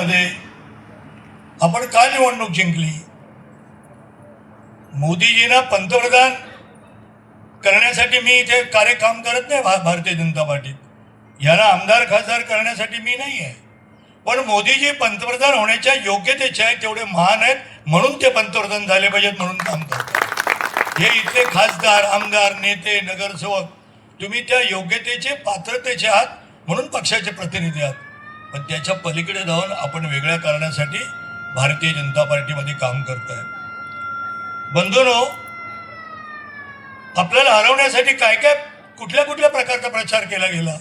मध्ये आपण का निवडणूक जिंकली? मोदीजींना पंतप्रधान करण्यासाठी मी इथे कार्यक्रम करत नाही भा भारतीय जनता पार्टीत. याला आमदार खासदार करण्यासाठी मी नाही आहे. पण मोदीजी पंतप्रधान होण्याच्या योग्यतेचे आहेत तेवढे महान आहेत म्हणून ते पंतप्रधान झाले पाहिजेत म्हणून काम करतात. हे इथले खासदार आमदार नेते नगरसेवक तुम्ही त्या योग्यतेचे पात्रतेचे आहात म्हणून पक्षाचे प्रतिनिधी आहात. पण त्याच्या पलीकडे जाऊन आपण वेगळ्या करण्यासाठी भारतीय जनता पार्टीमध्ये काम करत आहे बंधूनो आपल्याला हरवण्यासाठी काय काय कुठल्या कुठल्या प्रकारचा प्रचार केला गेला?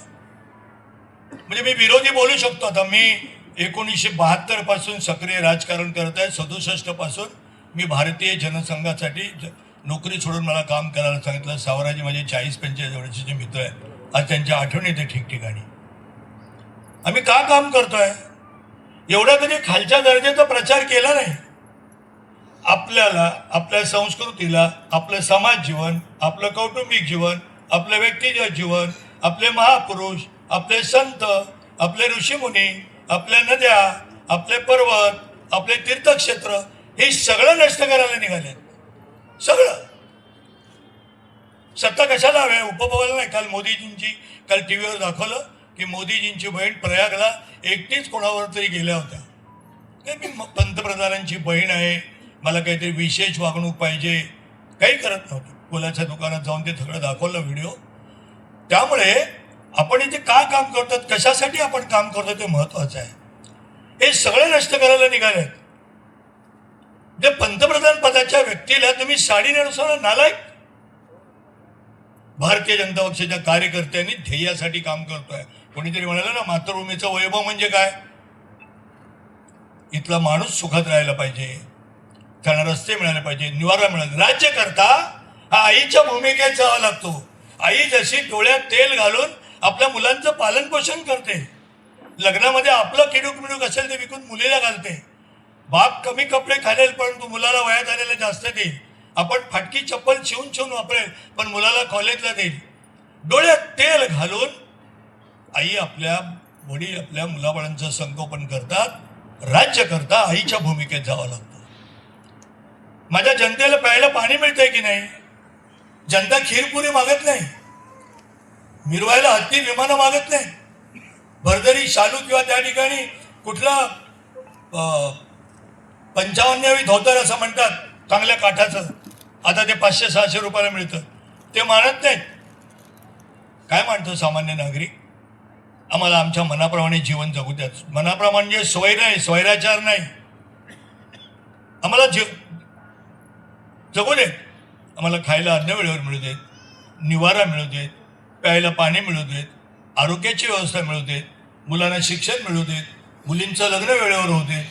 म्हणजे मी विरोधी बोलू शकतो आता. मी एकोणीसशे बहात्तरपासून सक्रिय राजकारण करत आहे. सदुसष्टपासून मी भारतीय जनसंघासाठी नोकरी सोडून मला काम करायला सांगितलं. सावराजी माझे चाळीस पंचेचाळीस वर्षाचे मित्र आहेत. आज त्यांच्या आठवणी येते ठिकठिकाणी. आम्ही का काम करतोय? एवढा त्यांनी खालच्या दर्जाचा प्रचार केला नाही. आपल्याला आपल्या संस्कृतीला आपलं समाज जीवन आपलं कौटुंबिक जीवन आपलं व्यक्तिगत जीवन आपले महापुरुष आपले संत आपले ऋषीमुनी आपल्या नद्या आपले पर्वत आपले तीर्थक्षेत्र हे सगळं नष्ट करायला निघाले. सगळं. सत्ता कशाला हवे उपभोगायला नाही. काल मोदीजींची काल टी व्हीवर दाखवलं. की मोदीजींची बहीण प्रयागला एकटीच कोणावर तरी गेल्या होत्या. काय मी पंतप्रधानांची बहीण आहे मला काहीतरी विशेष वागणूक पाहिजे काही करत नव्हतं. फुलाच्या दुकानात जाऊन ते सगळं दाखवलं व्हिडिओ त्यामुळे आपण इथे का काम करतात कशासाठी आपण काम करतो ते महत्वाचं आहे. हे सगळे नष्ट करायला निघाले जे पंतप्रधान पदाच्या व्यक्तीला तुम्ही साडी नेसवणं नालायक. भारतीय जनता पक्षाच्या कार्यकर्त्यांनी ध्येयासाठी काम करतोय. कोणीतरी म्हणालं ना मातृभूमीचं वैभव म्हणजे काय? इथला माणूस सुखात राहायला पाहिजे. त्यांना रस्ते मिळाले पाहिजे निवारा मिळाला. राज्य करता हा आईच्या भूमिकेत जावा लागतो. आई जशी डोळ्यात तेल घालून आपल्या मुलांचं पालन पोषण करते. लग्नामध्ये आपलं किडूक मिडूक असेल ते विकून मुलीला घालते. बाप कमी कपडे घालेल परंतु मुलाला वयात आलेले जास्त देईल. आपण फाटकी चप्पल शिवून शिवून वापरेल पण मुलाला कॉलेजला देईल. डोळ्यात तेल घालून आई आपल्या वडील आपल्या मुलाबाळांचं संगोपन करतात राज्य करता आईच्या भूमिकेत जावं लागतं. माझ्या जनतेला प्यायला पाणी मिळतंय की नाही? जनता खीरपुरी मागत नाही. मिरवायला हत्ती विमानं मागत नाही. भरदरी शालू किंवा त्या ठिकाणी कुठला अं, धोतर असं म्हणतात चांगल्या काठाचं. आता ते पाचशे सहाशे रुपयाला मिळतं. ते मानत नाहीत. काय मानतो सामान्य नागरिक? आम्हाला आमच्या मनाप्रमाणे जीवन जगू द्याच मनाप्रमाणे जे सोय नाही स्वैराचार नाही. आम्हाला जीव जगू देत. आम्हाला खायला अन्न वेळेवर मिळू देत निवारा मिळू देत प्यायला पाणी मिळू देत आरोग्याची व्यवस्था मिळू देत मुलांना शिक्षण मिळू देत मुलींचं लग्न वेळेवर होऊ देत.